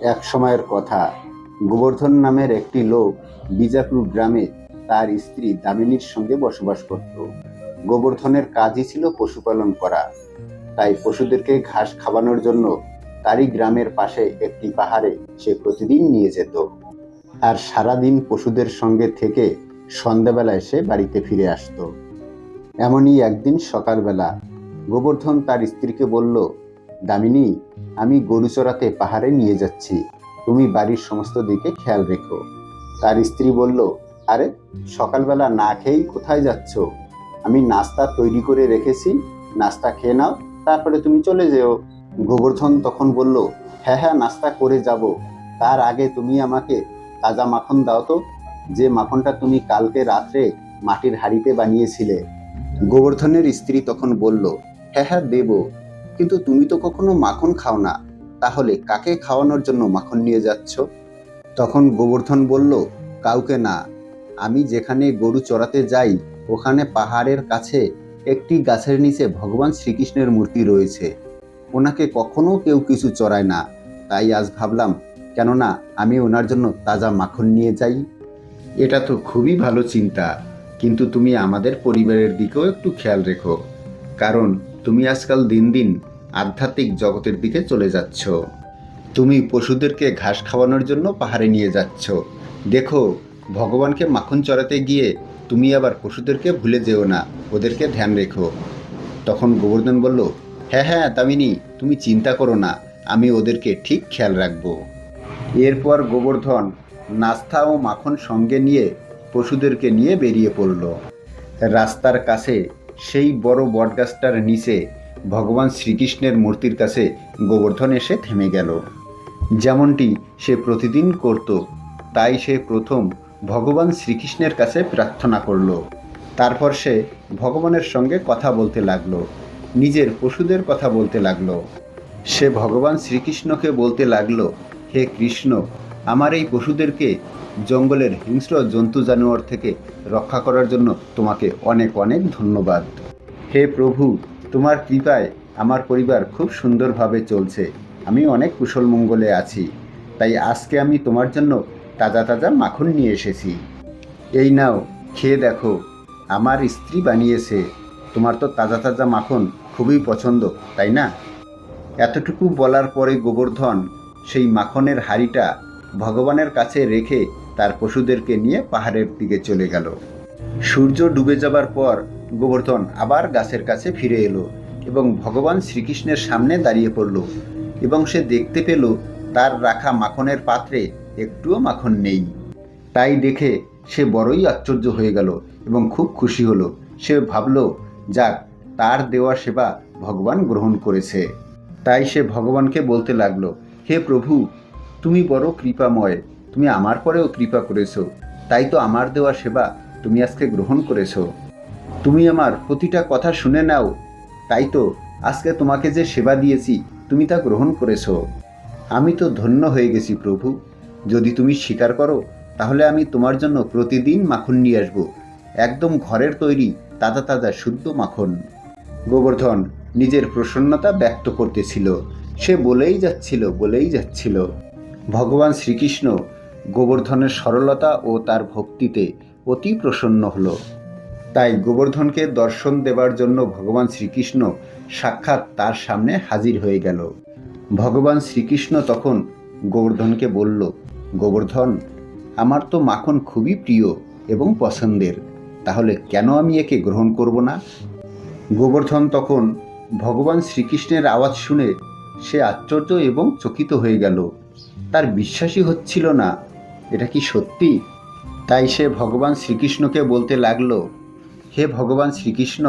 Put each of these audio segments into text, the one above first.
এক সময়ের কথা। গোবর্ধন নামের একটি লোক বিজাপুর গ্রামে তার স্ত্রী দামিনীর সঙ্গে বসবাস করত। গোবর্ধনের কাজই ছিল পশুপালন করা। তাই পশুদেরকে ঘাস খাওয়ানোর জন্য তারই গ্রামের পাশে একটি পাহাড়ে সে প্রতিদিন নিয়ে যেত। আর সারাদিন পশুদের সঙ্গে থেকে সন্ধ্যাবেলায় সে বাড়িতে ফিরে আসতো। এমনই একদিন সকালবেলা গোবর্ধন তার স্ত্রীকে বলল দামিনী, আমি গরু চড়াতে পাহাড়ে নিয়ে যাচ্ছি। তুমি বাড়ির সমস্ত দিকে খেয়াল রেখো। তার স্ত্রী বলল, আরে, সকালবেলা না খেয়েই কোথায় যাচ্ছ? আমি নাস্তা তৈরি করে রেখেছি, নাস্তা খেয়ে নাও, তারপরে তুমি চলে যেও। গোবর্ধন তখন বলল হ্যাঁ হ্যাঁ নাস্তা করে যাব। তার আগে তুমি আমাকে তাজা মাখন দাও তো। যে মাখনটা তুমি কালকে রাত্রে মাটির হাঁড়িতে বানিয়েছিলে। গোবর্ধনের স্ত্রী তখন বলল হ্যাঁ হ্যাঁ দেব। কিন্তু তুমি তো কখনো মাখন খাও না। তাহলে কাকে খাওয়ানোর জন্য মাখন নিয়ে যাচ্ছ? তখন গোবর্ধন বলল, কাউকে না। আমি যেখানে গরু চড়াতে যাই, ওখানে পাহাড়ের কাছে একটি গাছের নিচে ভগবান শ্রীকৃষ্ণের মূর্তি রয়েছে। ওনাকে কখনো কেউ কিছু চড়ায় না। তাই আজ ভাবলাম, কেননা আমি ওনার জন্য তাজা মাখন নিয়ে যাই। এটা তো খুবই ভালো চিন্তা। কিন্তু তুমি আমাদের পরিবারের দিকেও একটু খেয়াল রেখো। কারণ তুমি আজকাল দিন দিন আধ্যাত্মিক জগতের দিকে চলে যাচ্ছ। তুমি পশুদেরকে ঘাস খাওয়ানোর জন্য পাহাড়ে নিয়ে যাচ্ছ। দেখো, ভগবানকে মাখন চড়াতে গিয়ে তুমি আবার পশুদেরকে ভুলে যেও না, ওদেরকে ধ্যান রেখো। তখন গোবর্ধন বলল হ্যাঁ হ্যাঁ দামিনী তুমি চিন্তা করো না, আমি ওদেরকে ঠিক খেয়াল রাখব। এরপর গোবর্ধন নাস্তা ও মাখন সঙ্গে নিয়ে পশুদেরকে নিয়ে বেরিয়ে পড়ল। রাস্তার কাছে সেই বড় বটগাছটার নিচে ভগবান শ্রীকৃষ্ণের মূর্তির কাছে গোবর্ধন এসে থেমে গেল। যেমনটি সে প্রতিদিন করত, তাই সে প্রথম ভগবান শ্রীকৃষ্ণের কাছে প্রার্থনা করল। তারপর সে ভগবানের সঙ্গে কথা বলতে লাগল, নিজের পশুদের কথা বলতে লাগল। সে ভগবান শ্রীকৃষ্ণকে বলতে লাগল, হে কৃষ্ণ, আমার এই পশুদেরকে জঙ্গলের হিংস্র জন্তু জানোয়ার থেকে রক্ষা করার জন্য তোমাকে অনেক অনেক ধন্যবাদ। হে প্রভু তোমার কৃপায় আমার পরিবার খুব সুন্দরভাবে চলছে। আমি অনেক কুশল মঙ্গলে আছি। তাই আজকে আমি তোমার জন্য তাজা তাজা মাখন নিয়ে এসেছি। এই নাও, খেয়ে দেখো। আমার স্ত্রী বানিয়েছে। তোমার তো তাজা তাজা মাখন খুবই পছন্দ, তাই না? এতটুকু বলার পরে গোবর্ধন সেই মাখনের হাড়িটা ভগবানের কাছে রেখে তার পশুদেরকে নিয়ে পাহাড়ের দিকে চলে গেল। সূর্য ডুবে যাবার পর গোবর্ধন আবার গাছের কাছে ফিরে এলো এবং ভগবান শ্রীকৃষ্ণের সামনে দাঁড়িয়ে পড়ল এবং সে দেখতে পেল তার রাখা মাখনের পাত্রে একটুও মাখন নেই। তাই দেখে সে বড়ই আশ্চর্য হয়ে গেল এবং খুব খুশি হলো। সে ভাবল, যাক, তার দেওয়া সেবা ভগবান গ্রহণ করেছে। তাই সে ভগবানকে বলতে লাগল, হে প্রভু, তুমি বড় কৃপাময়, তুমি আমার পরেও কৃপা করেছ। তাই তো আমার দেওয়া সেবা তুমি আজকে গ্রহণ করেছ। তুমি আমার প্রতিটা কথা শুনে নাও। তাই তো আজকে তোমাকে যে সেবা দিয়েছি, তুমি তা গ্রহণ করেছ। আমি তো ধন্য হয়ে গেছি প্রভু। যদি তুমি স্বীকার করো, তাহলে আমি তোমার জন্য প্রতিদিন মাখন নিয়ে আসব। একদম ঘরের তৈরি তাজা তাজা শুদ্ধ মাখন। গোবর্ধন নিজের প্রসন্নতা ব্যক্ত করতেছিল। সে বলেই যাচ্ছিল বলেই যাচ্ছিল। ভগবান শ্রীকৃষ্ণ গোবর্ধনের সরলতা ও তার ভক্তিতে অতি প্রসন্ন হলো। তাই গোবর্ধনকে দর্শন দেবার জন্য ভগবান শ্রীকৃষ্ণ সাক্ষাৎ তার সামনে হাজির হয়ে গেল। ভগবান শ্রীকৃষ্ণ তখন গোবর্ধনকে বলল, গোবর্ধন, আমার তো মাখন খুবই প্রিয় এবং পছন্দের, তাহলে কেন আমি একে গ্রহণ করব না? গোবর্ধন তখন ভগবান শ্রীকৃষ্ণের আওয়াজ শুনে সে আশ্চর্য এবং চকিত হয়ে গেল। তার বিশ্বাসই হচ্ছিল না, এটা কি সত্যি? তাই সে ভগবান শ্রীকৃষ্ণকে বলতে লাগল হে ভগবান শ্রীকৃষ্ণ,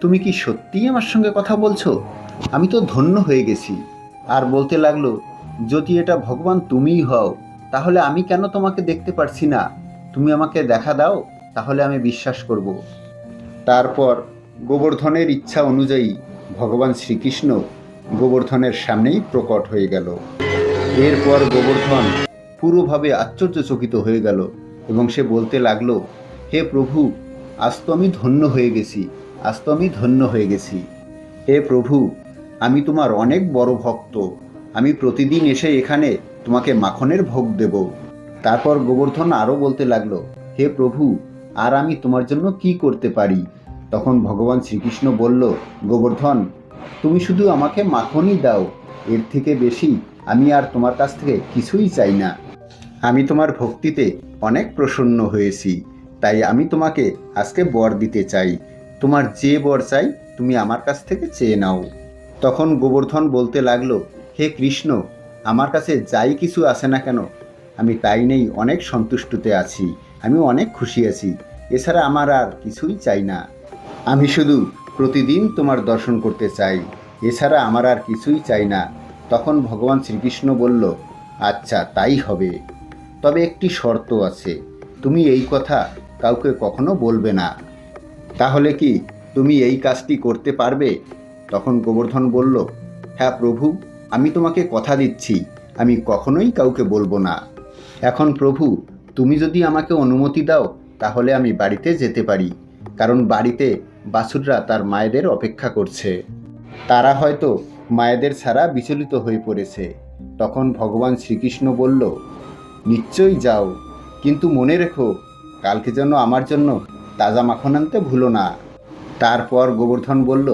তুমি কি সত্যিই আমার সঙ্গে কথা বলছো? আমি তো ধন্য হয়ে গেছি। আর বলতে লাগল, যদি এটা ভগবান তুমিই হও, তাহলে আমি কেন তোমাকে দেখতে পারছি না? তুমি আমাকে দেখা দাও, তাহলে আমি বিশ্বাস করব। তারপর গোবর্ধনের ইচ্ছা অনুযায়ী ভগবান শ্রীকৃষ্ণ গোবর্ধনের সামনেই প্রকট হয়ে গেল। এরপর গোবর্ধন পুরোভাবে আশ্চর্যচকিত হয়ে গেল এবং সে বলতে লাগল, হে প্রভু আজ তো আমি ধন্য হয়ে গেছি, আজ তো আমি ধন্য হয়ে গেছি। হে প্রভু, আমি তোমার অনেক বড় ভক্ত। আমি প্রতিদিন এসে এখানে তোমাকে মাখনের ভোগ দেব। তারপর গোবর্ধন আরও বলতে লাগল, হে প্রভু, আর আমি তোমার জন্য কি করতে পারি? তখন ভগবান শ্রীকৃষ্ণ বলল, গোবর্ধন, তুমি শুধু আমাকে মাখনই দাও। এর থেকে বেশি আমি আর তোমার কাছ থেকে কিছুই চাই না। আমি তোমার ভক্তিতে অনেক প্রসন্ন হয়েছি। তাই আমি তোমাকে আজকে বর দিতে চাই। তোমার যে বর চাই, তুমি আমার কাছ থেকে চেয়ে নাও। তখন গোবর্ধন বলতে লাগল, হে কৃষ্ণ, আমার কাছে যাই কিছু আছে না কেন? আমি তাই নেই, অনেক সন্তুষ্টতে আছি, আমি অনেক খুশি আছি, এছাড়া আমার আর কিছুই চাই না। আমি শুধু প্রতিদিন তোমার দর্শন করতে চাই, এছাড়া আমার আর কিছুই চাই না। তখন ভগবান শ্রীকৃষ্ণ বলল আচ্ছা তাই হবে। তবে একটি শর্ত আছে। তুমি এই কথা কাউকে কখনো বলবে না। তাহলে কি তুমি এই কাজটি করতে পারবে? তখন গোবর্ধন বলল হ্যাঁ প্রভু, আমি তোমাকে কথা দিচ্ছি। আমি কখনোই কাউকে বলব না। এখন প্রভু, তুমি যদি আমাকে অনুমতি দাও, তাহলে আমি বাড়িতে যেতে পারি। কারণ বাড়িতে বাছুররা তার মায়েদের অপেক্ষা করছে। তারা হয়তো মায়েদের ছাড়া বিচলিত হয়ে পড়েছে। তখন ভগবান শ্রীকৃষ্ণ বলল, নিশ্চয়ই যাও। কিন্তু মনে রেখো কালকে যেন আমার জন্য তাজা মাখন আনতে ভুলো না। তারপর গোবর্ধন বলল,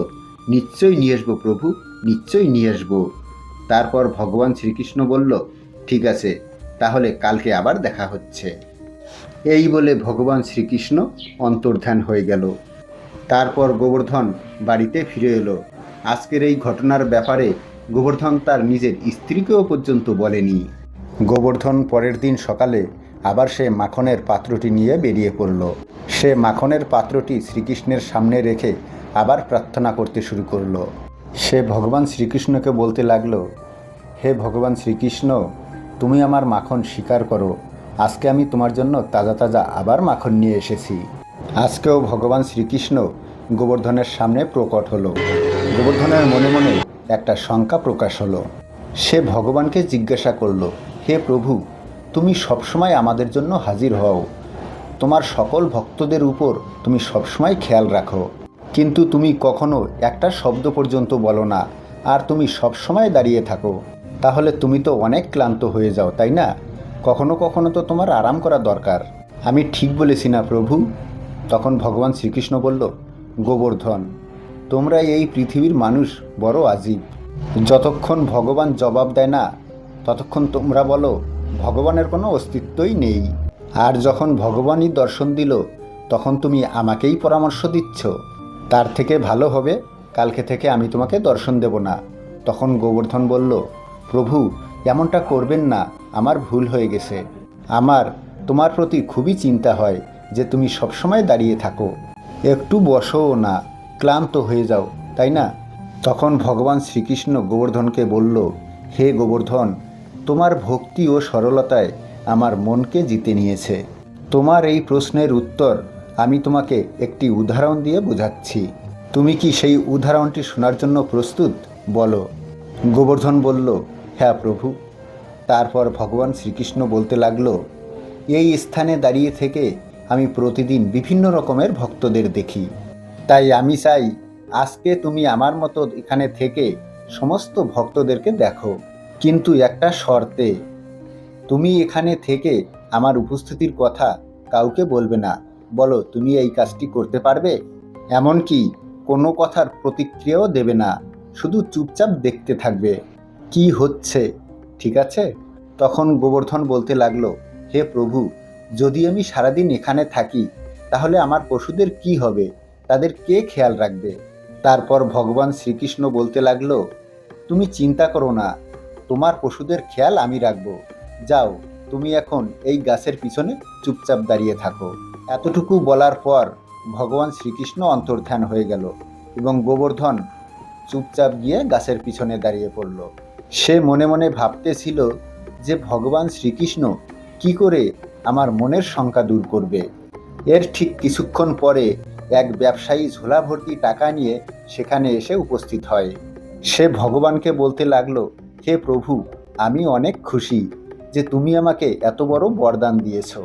নিশ্চয়ই নিয়ে আসব প্রভু, নিশ্চয়ই নিয়ে আসব। তারপর ভগবান শ্রীকৃষ্ণ বলল, ঠিক আছে, তাহলে কালকে আবার দেখা হচ্ছে। এই বলে ভগবান শ্রীকৃষ্ণ অন্তর্ধান হয়ে গেল। তারপর গোবর্ধন বাড়িতে ফিরে এলো। আজকের এই ঘটনার ব্যাপারে গোবর্ধন তার নিজের স্ত্রীকেও পর্যন্ত বলেনি। গোবর্ধন পরের দিন সকালে আবার সে মাখনের পাত্রটি নিয়ে বেরিয়ে পড়ল। সে মাখনের পাত্রটি শ্রীকৃষ্ণের সামনে রেখে আবার প্রার্থনা করতে শুরু করল। সে ভগবান শ্রীকৃষ্ণকে বলতে লাগল, হে ভগবান শ্রীকৃষ্ণ, তুমি আমার মাখন স্বীকার করো। আজকে আমি তোমার জন্য তাজা তাজা আবার মাখন নিয়ে এসেছি। আজকেও ভগবান শ্রীকৃষ্ণ গোবর্ধনের সামনে প্রকট হলো। গোবর্ধনের মনে মনে একটা শঙ্কা প্রকাশ হলো। সে ভগবানকে জিজ্ঞাসা করল, হে প্রভু তুমি সবসময় আমাদের জন্য হাজির হও। তোমার সকল ভক্তদের উপর তুমি সবসময় খেয়াল রাখো। কিন্তু তুমি কখনো একটা শব্দ পর্যন্ত বলো না, আর তুমি সবসময় দাঁড়িয়ে থাকো। তাহলে তুমি তো অনেক ক্লান্ত হয়ে যাও, তাই না? কখনো কখনো তো তোমার আরাম করা দরকার। আমি ঠিক বলেছি না প্রভু? তখন ভগবান শ্রীকৃষ্ণ বলল, গোবর্ধন, তোমরা এই পৃথিবীর মানুষ বড় আজীব। যতক্ষণ ভগবান জবাব দেয় না, ততক্ষণ তোমরা বলো ভগবানের কোনো অস্তিত্বই নেই। আর যখন ভগবানই দর্শন দিল, তখন তুমি আমাকেই পরামর্শ দিচ্ছ। তার থেকে ভালো হবে, কালকে থেকে আমি তোমাকে দর্শন দেব না। তখন গোবর্ধন বলল, প্রভু, এমনটা করবেন না, আমার ভুল হয়ে গেছে। আমার, তোমার প্রতি খুবই চিন্তা হয় যে তুমি সবসময় দাঁড়িয়ে থাকো। একটু বসও না, ক্লান্ত হয়ে যাও, তাই না? তখন ভগবান শ্রীকৃষ্ণ গোবর্ধনকে বলল, হে গোবর্ধন তোমার ভক্তি ও সরলতায় আমার মনকে জিতে নিয়েছে। তোমার এই প্রশ্নের উত্তর আমি তোমাকে একটি উদাহরণ দিয়ে বোঝাচ্ছি। তুমি কি সেই উদাহরণটি শোনার জন্য প্রস্তুত? বলো। গোবর্ধন বলল হ্যাঁ প্রভু। তারপর ভগবান শ্রীকৃষ্ণ বলতে লাগল, এই স্থানে দাঁড়িয়ে থেকে আমি প্রতিদিন বিভিন্ন রকমের ভক্তদের দেখি। তাই আমি চাই আজকে তুমি আমার মতো এখানে থেকে সমস্ত ভক্তদেরকে দেখো। কিন্তু একটা শর্তে। তুমি এখানে থেকে আমার উপস্থিতির কথা কাউকে বলবে না। বলো, তুমি এই কাজটি করতে পারবে? এমনকি কোনো কথার প্রতিক্রিয়াও দেবে না। শুধু চুপচাপ দেখতে থাকবে। কি হচ্ছে? ঠিক আছে? তখন গোবর্ধন বলতে লাগল, হে প্রভু, যদি আমি সারাদিন এখানে থাকি, তাহলে আমার পশুদের কি হবে? তাদের কে খেয়াল রাখবে? তারপর ভগবান শ্রীকৃষ্ণ বলতে লাগল, তুমি চিন্তা করো না। তোমার পশুদের খেয়াল আমি রাখব। যাও, তুমি এখন এই গাছের পিছনে চুপচাপ দাঁড়িয়ে থাকো। এতটুকু বলার পর ভগবান শ্রীকৃষ্ণ অন্তর্ধান হয়ে গেল এবং গোবর্ধন চুপচাপ গিয়ে গাছের পিছনে দাঁড়িয়ে পড়ল। সে মনে মনে ভাবতেছিল যে ভগবান শ্রীকৃষ্ণ কি করে আমার মনের শঙ্কা দূর করবে। এর ঠিক কিছুক্ষণ পরে এক ব্যবসায়ী ঝোলা ভর্তি টাকা নিয়ে সেখানে এসে উপস্থিত হয়। সে ভগবানকে বলতে লাগল হে প্রভু, আমি অনেক খুশি যে তুমি আমাকে এত বড় বরদান দিয়েছ।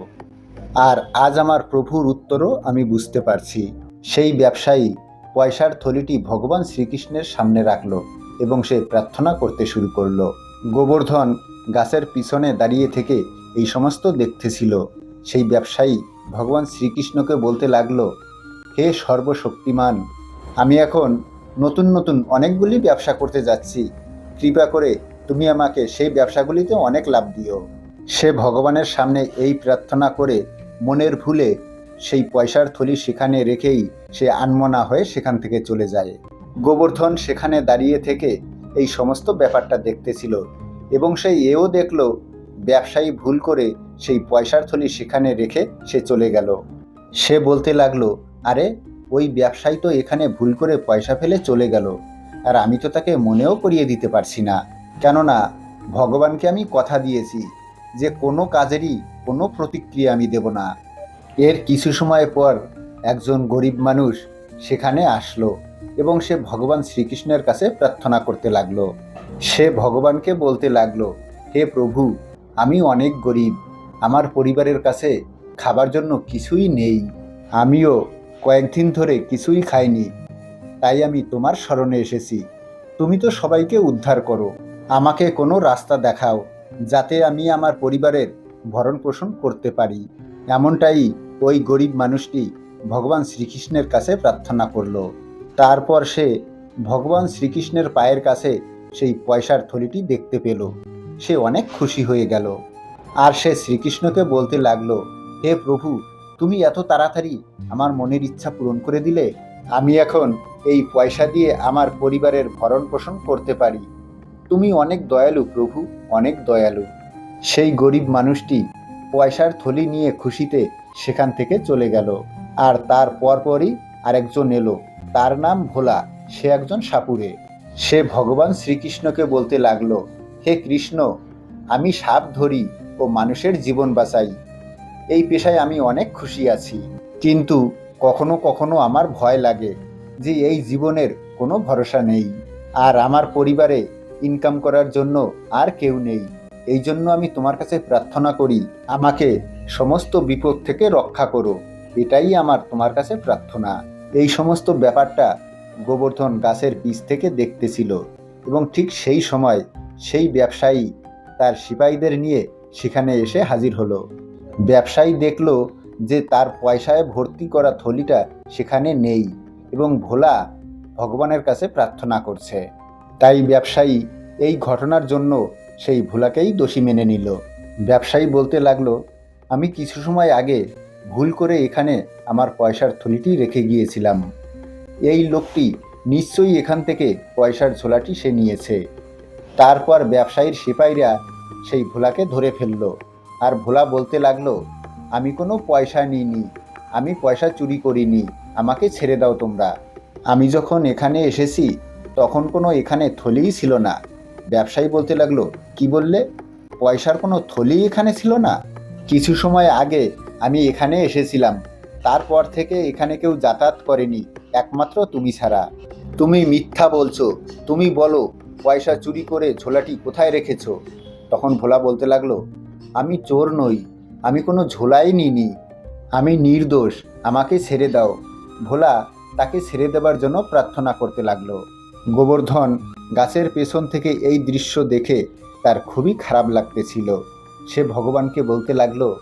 আর আজ আমার প্রভুর উত্তরও আমি বুঝতে পারছি। সেই ব্যবসায়ী পয়সার থলিটি ভগবান শ্রীকৃষ্ণের সামনে রাখল এবং সে প্রার্থনা করতে শুরু করল। গোবর্ধন গাছের পিছনে দাঁড়িয়ে থেকে এই সমস্ত দেখতেছিল। সেই ব্যবসায়ী ভগবান শ্রীকৃষ্ণকে বলতে লাগল, হে সর্বশক্তিমান, আমি এখন নতুন নতুন অনেকগুলি ব্যবসা করতে যাচ্ছি। কৃপা করে তুমি আমাকে সেই ব্যবসাগুলিতে অনেক লাভ দিও। সে ভগবানের সামনে এই প্রার্থনা করে মনের ভুলে সেই পয়সার থলি সেখানে রেখেই সে আনমনা হয়ে সেখান থেকে চলে যায়। গোবর্ধন সেখানে দাঁড়িয়ে থেকে এই সমস্ত ব্যাপারটা দেখতেছিল এবং সে এও দেখল ব্যবসায়ী ভুল করে সেই পয়সার থলি সেখানে রেখে সে চলে গেল। সে বলতে লাগল, আরে, ওই ব্যবসায়ী তো এখানে ভুল করে পয়সা ফেলে চলে গেল। আর আমি তো তাকে মনেও করিয়ে দিতে পারছি না। কেননা, ভগবানকে আমি কথা দিয়েছি যে কোনো কাজেরই কোনো প্রতিক্রিয়া আমি দেব না। এর কিছু সময় পর একজন গরিব মানুষ সেখানে আসলো এবং সে ভগবান শ্রীকৃষ্ণের কাছে প্রার্থনা করতে লাগল। সে ভগবানকে বলতে লাগল, হে প্রভু, আমি অনেক গরিব। আমার পরিবারের কাছে খাবার জন্য কিছুই নেই। আমিও কয়েকদিন ধরে কিছুই খাইনি। তাই আমি তোমার স্মরণে এসেছি। তুমি তো সবাইকে উদ্ধার করো। আমাকে কোনো রাস্তা দেখাও, যাতে আমি আমার পরিবারের ভরণ পোষণ করতে পারি। এমনটাই ওই গরিব মানুষটি ভগবান শ্রীকৃষ্ণের কাছে প্রার্থনা করল। তারপর সে ভগবান শ্রীকৃষ্ণের পায়ের কাছে সেই পয়সার থলিটি দেখতে পেল। সে অনেক খুশি হয়ে গেল। আর সে শ্রীকৃষ্ণকে বলতে লাগল, হে প্রভু, তুমি এত তাড়াতাড়ি আমার মনের ইচ্ছা পূরণ করে দিলে? আমি এখন এই পয়সা দিয়ে আমার পরিবারের ভরণ পোষণ করতে পারি। তুমি অনেক দয়ালু প্রভু, অনেক দয়ালু। সেই গরিব মানুষটি পয়সার থলি নিয়ে খুশিতে সেখান থেকে চলে গেল। আর তার পরপরই আরেকজন এলো। তার নাম ভোলা, সে একজন সাপুরে। সে ভগবান শ্রীকৃষ্ণকে বলতে লাগল, হে কৃষ্ণ, আমি সাপ ধরি ও মানুষের জীবন বাঁচাই। এই পেশায় আমি অনেক খুশি আছি। কিন্তু কখনো কখনো আমার ভয় লাগে যে এই জীবনের কোনো ভরসা নেই। আর আমার পরিবারে ইনকাম করার জন্য আর কেউ নেই। এই জন্য আমি তোমার কাছে প্রার্থনা করি, আমাকে সমস্ত বিপদ থেকে রক্ষা করো। এটাই আমার তোমার কাছে প্রার্থনা। এই সমস্ত ব্যাপারটা গোবর্ধন গাছের বীজ থেকে দেখতেছিল এবং ঠিক সেই সময় সেই ব্যবসায়ী তার সিপাহীদের নিয়ে সেখানে এসে হাজির হলো। ব্যবসায়ী দেখল যে তার পয়সায় ভর্তি করা থলিটা সেখানে নেই এবং ভোলা ভগবানের কাছে প্রার্থনা করছে। তাই ব্যবসায়ী এই ঘটনার জন্য সেই ভোলাকেই দোষী মেনে নিল। ব্যবসায়ী বলতে লাগল, আমি কিছু সময় আগে ভুল করে এখানে আমার পয়সার থলিটি রেখে গিয়েছিলাম। এই লোকটি নিশ্চয়ই এখান থেকে পয়সার ঝোলাটি সে নিয়েছে। তারপর ব্যবসায়ীর সিপাহীরা সেই ভোলাকে ধরে ফেলল। আর ভোলা বলতে লাগল আমি কোনো পয়সা নিইনি, আমি পয়সা চুরি করিনি, আমাকে ছেড়ে দাও তোমরা। আমি যখন এখানে এসেছি, তখন কোনো এখানে থলিই ছিল না। ব্যবসায়ী বলতে লাগল, কি বললে? পয়সার কোনো থলি এখানে ছিল না? কিছু সময় আগে আমি এখানে এসেছিলাম, তারপর থেকে এখানে কেউ যাতায়াত করেনি, একমাত্র তুমি ছাড়া। তুমি মিথ্যা বলছো, তুমি বলো, পয়সা চুরি করে ঝোলাটি কোথায় রেখেছো? তখন ভোলা বলতে লাগল, আমি চোর নই আমি কোনো ঝোলাই নিইনি। আমি নির্দোষ, আমাকে ছেড়ে দাও। ভোলা, তাকে ছেড়ে দেবার জন্য প্রার্থনা করতে লাগল। গোবর্ধন গাছের পেছন থেকে এই দৃশ্য দেখে তার খুবই খারাপ লাগতেছিল। সে ভগবানকে বলতে লাগল,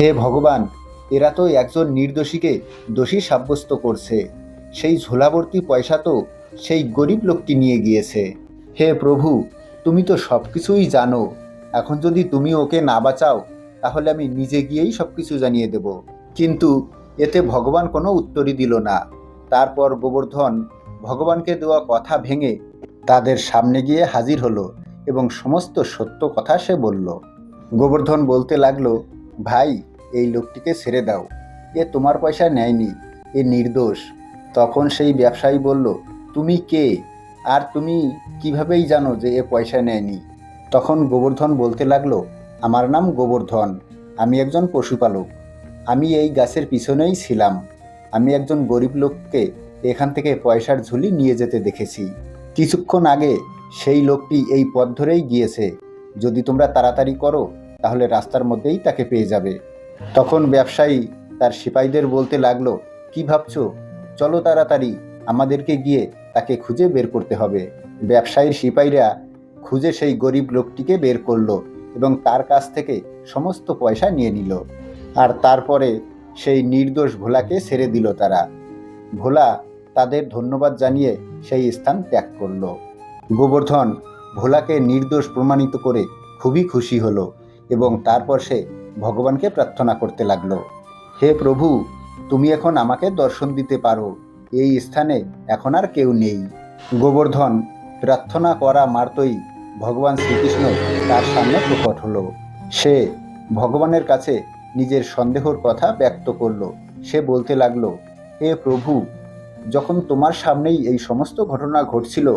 হে ভগবান, এরা তো একজন নির্দোষীকে দোষী সাব্যস্ত করছে। সেই ঝোলাবর্তী পয়সা তো সেই গরিব লোকটি নিয়ে গিয়েছে। হে প্রভু, তুমি তো সব কিছুই জানো। এখন যদি তুমি ওকে না বাঁচাও তাহলে আমি নিজে গিয়েই সব কিছু জানিয়ে দেব। কিন্তু এতে ভগবান কোনো উত্তরই দিল না। তারপর গোবর্ধন ভগবানকে দেওয়া কথা ভেঙে তাদের সামনে গিয়ে হাজির হলো এবং সমস্ত সত্য কথা সে বলল। গোবর্ধন বলতে লাগল, ভাই, এই লোকটিকে ছেড়ে দাও। এ তোমার পয়সা নেয়নি, এ নির্দোষ। তখন সেই ব্যবসায়ী বলল, তুমি কে? আর তুমি কিভাবেই জানো যে এ পয়সা নেয়নি? তখন গোবর্ধন বলতে লাগল আমার নাম গোবর্ধন। আমি একজন পশুপালক। আমি এই গাছের পিছনেই ছিলাম। আমি একজন গরিব লোককে এখান থেকে পয়সার ঝুলি নিয়ে যেতে দেখেছি। কিছুক্ষণ আগে সেই লোকটি এই পথ ধরেই গিয়েছে। যদি তোমরা তাড়াতাড়ি করো, তাহলে রাস্তার মধ্যেই তাকে পেয়ে যাবে। তখন ব্যবসায়ী তার সিপাহীদের বলতে লাগল, কি ভাবছ? চলো তাড়াতাড়ি। আমাদেরকে গিয়ে তাকে খুঁজে বের করতে হবে। ব্যবসায়ীর সিপাহীরা খুঁজে সেই গরিব লোকটিকে বের করল। এবং তার কাছ থেকে সমস্ত পয়সা নিয়ে নিল। আর তারপরে সেই নির্দোষ ভোলাকে ছেড়ে দিল তারা। ভোলা তাদের ধন্যবাদ জানিয়ে সেই স্থান ত্যাগ করল। গোবর্ধন ভোলাকে নির্দোষ প্রমাণিত করে খুবই খুশি হলো এবং তারপর সে ভগবানকে প্রার্থনা করতে লাগল, হে প্রভু, তুমি এখন আমাকে দর্শন দিতে পারো। এই স্থানে এখন আর কেউ নেই। গোবর্ধন প্রার্থনা করা মারতই ভগবান শ্রীকৃষ্ণ তার সামনে প্রকট হলো। সে ভগবানের কাছে নিজের সন্দেহর কথা ব্যক্ত করল। সে বলতে লাগল, হে প্রভু, যখন তোমার সামনেই এই সমস্ত ঘটনা ঘটছিল,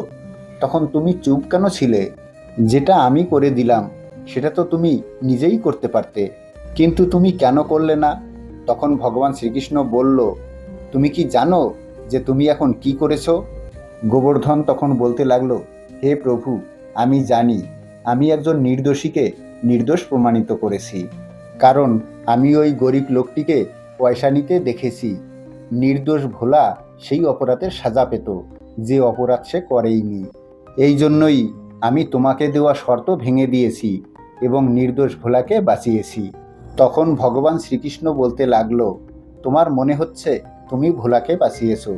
তখন তুমি চুপ কেন ছিলে? যেটা আমি করে দিলাম, সেটা তো তুমি নিজেই করতে পারতে। কিন্তু তুমি কেন করলে না? তখন ভগবান শ্রীকৃষ্ণ বলল, তুমি কি জানো যে তুমি এখন কি করেছ? গোবর্ধন তখন বলতে লাগল, হে প্রভু, আমি জানি আমি একজন নির্দোষীকে নির্দোষ প্রমাণিত করেছি। কারণ আমি ওই গরিব লোকটিকে পয়সা নিতে দেখেছি। নির্দোষ ভোলা সেই অপরাধের সাজা পেত, যে অপরাধ সে করেইনি। এই জন্যই আমি তোমাকে দেওয়া শর্ত ভেঙে দিয়েছি এবং নির্দোষ ভোলাকে বাঁচিয়েছি। তখন ভগবান শ্রীকৃষ্ণ বলতে লাগল, তোমার মনে হচ্ছে তুমি ভোলাকে বাঁচিয়েছো,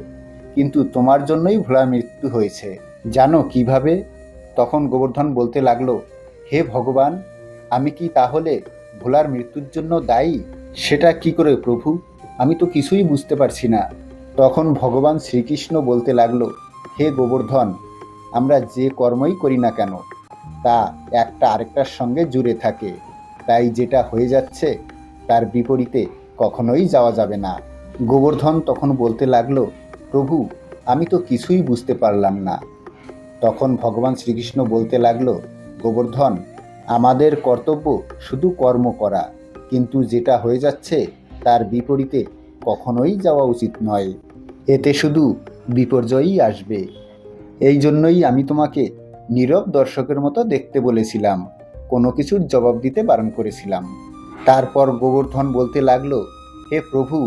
কিন্তু তোমার জন্যই ভোলা মৃত্যু হয়েছে। জানো কীভাবে? তখন গোবর্ধন বলতে লাগল, হে ভগবান, আমি কি তাহলে ভোলার মৃত্যুর জন্য দায়ী? সেটা কি করে প্রভু? আমি তো কিছুই বুঝতে পারছি না। তখন ভগবান শ্রীকৃষ্ণ বলতে লাগল, হে গোবর্ধন, আমরা যে কর্মই করি না কেন, তা একটা আরেকটার সঙ্গে জুড়ে থাকে। তাই যেটা হয়ে যাচ্ছে, তার বিপরীতে কখনোই যাওয়া যাবে না। গোবর্ধন তখন বলতে লাগল, প্রভু, আমি তো কিছুই বুঝতে পারলাম না। তখন ভগবান শ্রীকৃষ্ণ বলতে লাগল, গোবর্ধন, আমাদের কর্তব্য শুধু কর্ম করা, কিন্তু যেটা হয়ে যাচ্ছে তার বিপরীতে কখনোই যাওয়া উচিত নয়। এতে শুধু বিপর্যয়ই আসবে। এই জন্যই আমি তোমাকে নীরব দর্শকের মতো দেখতে বলেছিলাম, কোনো কিছুর জবাব দিতে বারণ করেছিলাম। তারপর গোবর্ধন বলতে লাগল, হে প্রভু,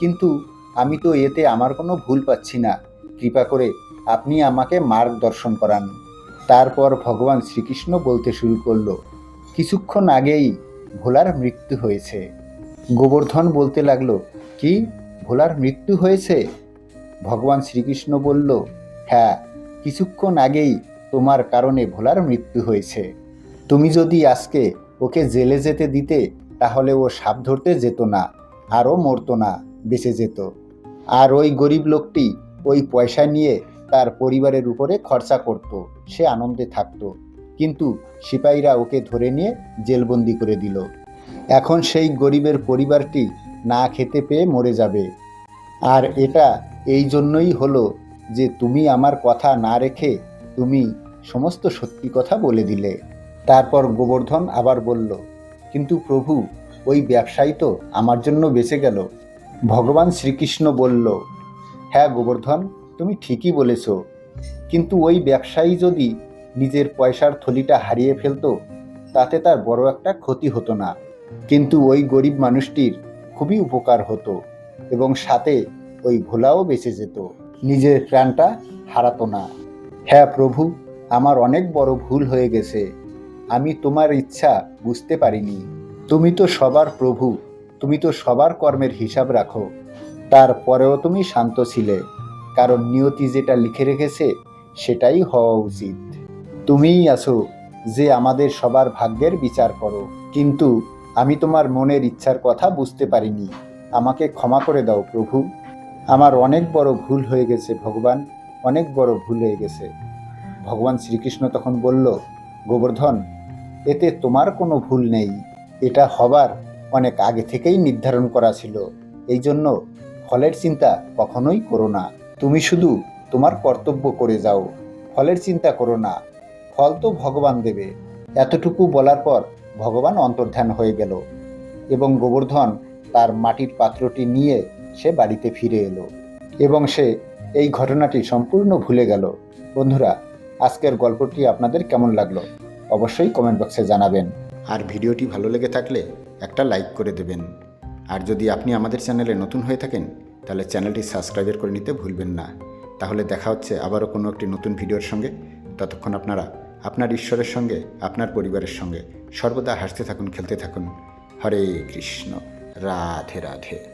কিন্তু আমি তো এতে আমার কোনো ভুল পাচ্ছি না। কৃপা করে আপনি আমাকে মার্গ দর্শন করান। তারপর ভগবান শ্রীকৃষ্ণ বলতে শুরু করল, কিছুক্ষণ আগেই ভোলার মৃত্যু হয়েছে। গোবর্ধন বলতে লাগল, কি? ভোলার মৃত্যু হয়েছে? ভগবান শ্রীকৃষ্ণ বলল হ্যাঁ কিছুক্ষণ আগেই তোমার কারণে ভোলার মৃত্যু হয়েছে। তুমি যদি আজকে ওকে জেলে যেতে দিতে, তাহলে ও সাপ ধরতে যেত না, আরও মরতো না, বেঁচে যেত। আর ওই গরিব লোকটি ওই পয়সা নিয়ে তার পরিবারের উপরে খরচা করত, সে আনন্দে থাকতো। কিন্তু সিপাহীরা ওকে ধরে নিয়ে জেলবন্দি করে দিল। এখন সেই গরিবের পরিবারটি না খেতে পেয়ে মরে যাবে। আর এটা এই জন্যই হলো যে তুমি আমার কথা না রেখে তুমি সমস্ত সত্যি কথা বলে দিলে। তারপর গোবর্ধন আবার বলল, কিন্তু প্রভু, ওই ব্যবসায়ী তো আমার জন্য বেঁচে গেল। ভগবান শ্রীকৃষ্ণ বলল হ্যাঁ গোবর্ধন তুমি ঠিকই বলেছ। কিন্তু ওই ব্যবসায়ী যদি নিজের পয়সার থলিটা হারিয়ে ফেলতো, তাতে তার বড় একটা ক্ষতি হতো না। কিন্তু ওই গরিব মানুষটির খুবই উপকার হতো এবং সাথে ওই ভোলাও বেঁচে যেত। নিজের প্রাণটা হারাতো না। হ্যাঁ প্রভু, আমার অনেক বড় ভুল হয়ে গেছে। আমি তোমার ইচ্ছা বুঝতে পারিনি। তুমি তো সবার প্রভু, তুমি তো সবার কর্মের হিসাব রাখো। তারপরেও তুমি শান্ত ছিলে। কারণ নিয়তি যেটা লিখে রেখেছে, সেটাই হওয়া উচিত। তুমিই আছো যে আমাদের সবার ভাগ্যের বিচার করো। কিন্তু আমি তোমার মনের ইচ্ছার কথা বুঝতে পারিনি। আমাকে ক্ষমা করে দাও প্রভু। আমার অনেক বড় ভুল হয়ে গেছে ভগবান, অনেক বড় ভুল হয়ে গেছে। ভগবান শ্রীকৃষ্ণ তখন বলল, গোবর্ধন, এতে তোমার কোনো ভুল নেই। এটা হবার অনেক আগে থেকেই নির্ধারণ করা ছিল। এই জন্য ফলের চিন্তা কখনোই করো না। তুমি শুধু তোমার কর্তব্য করে যাও, ফলের চিন্তা করো না, ফল তো ভগবান দেবে। এতটুকু বলার পর ভগবান অন্তর্ধান হয়ে গেল এবং গোবর্ধন তার মাটির পাত্রটি নিয়ে সে বাড়িতে ফিরে এলো এবং সে এই ঘটনাটি সম্পূর্ণ ভুলে গেল। বন্ধুরা, আজকের গল্পটি আপনাদের কেমন লাগল অবশ্যই কমেন্ট বক্সে জানাবেন। আর ভিডিওটি ভালো লেগে থাকলে একটা লাইক করে দেবেন। আর যদি আপনি আমাদের চ্যানেলে নতুন হয়ে থাকেন তাহলে চ্যানেলটি সাবস্ক্রাইবের করে নিতে ভুলবেন না। তাহলে দেখা হচ্ছে আবারও কোনো একটি নতুন ভিডিওর সঙ্গে। ততক্ষণ আপনারা আপনার ঈশ্বরের সঙ্গে, আপনার পরিবারের সঙ্গে সর্বদা হাসতে থাকুন, খেলতে থাকুন। হরে কৃষ্ণ। রাধে রাধে।